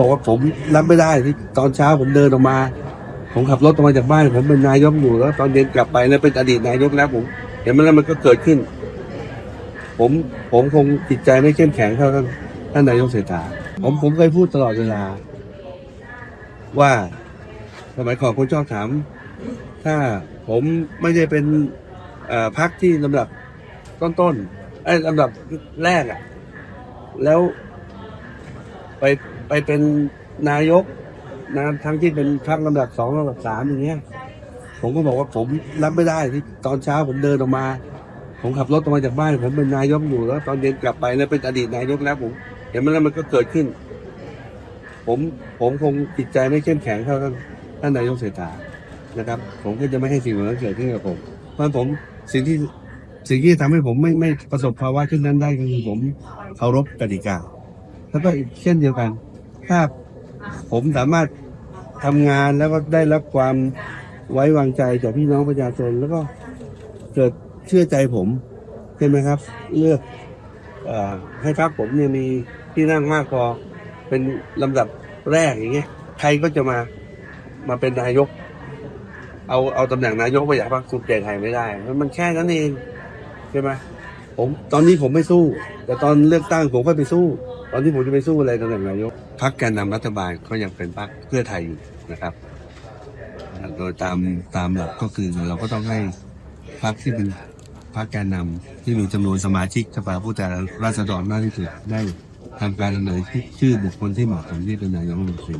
บอกว่าผมรับไม่ได้ที่ตอนเช้าผมเดินออกมา ผมขับรถออกมาจากบ้าน ผมเป็นนายกอยู่แล้ว ตอนเย็นกลับไปแล้วเป็นอดีตนายกแล้วผม เห็นมันแล้วมันก็เกิดขึ้น ผมผมคงจิตใจไม่เข้มแข็งเท่าท่านท่านนายกเศรษฐาผมผมเคยพูดตลอดเวลา ว่าสมัยก่อนคนชอบถาม ถ้าผมไม่ได้เป็นอ่อพักที่ลำดับต้นๆไอ้ลำดับแรกอะแล้ว ไปไปเป็นนายกนะทั้งที่เป็นพรรคลำดับสองลำดับสามอย่างเงี้ย ผมก็บอกว่าผมรับไม่ได้ที่ตอนเช้าผมเดินออกมา ผมขับรถออกมาจากบ้านผมเป็นนายกอยู่แล้ว ตอนเย็นกลับไปแล้วเป็นอดีตนายกแล้วผม เห็นมันแล้วมันก็เกิดขึ้น ผมผมคงจิตใจไม่เข้มแข็งเท่าท่านนายกเศรษฐานะครับ ผมก็จะไม่ให้สิ่งเหล่านั้นเกิดขึ้นกับผมเพราะผมสิ่งที่สิ่งที่ทำให้ผมไม่ไม่ประสบภาวะเช่นนั้นได้ก็คือผมเคารพกติกา แล้วก็อีกเช่นเดียวกัน ถ้าผมสามารถทำงานแล้วก็ได้รับความไว้วางใจจากพี่น้องประชาชนแล้วก็เกิดเชื่อใจผมใช่ไหมครับ เลือกอให้พรรคผมเนี่ยมีที่นั่งมากพอเป็นลำดับแรกอย่างเงี้ยใครก็จะมามาเป็นนายก เอาเอาตำแหน่งนายกไปจากพรรคภูมิใจไทยไม่ได้ มันแค่นั้นเองใช่ไหม ผมตอนนี้ผมไม่สู้ แต่ตอนเลือกตั้งผมก็ไปสู้ ตอนที่ผมจะไปสู้อะไรตำแหน่งนายกพักแกนนำรัฐบาลก็ยังเป็นพักเพื่อไทยอยู่นะครับ โดยตามตามหลักก็คือเราก็ต้องให้พักที่เป็นพักแกนนำที่มีจำนวนสมาชิกสภาผู้แทนราษฎรมากที่สุดได้ทำการเสนอชื่อบุคคลที่เหมาะสมที่เป็นนายกรัฐมนตรี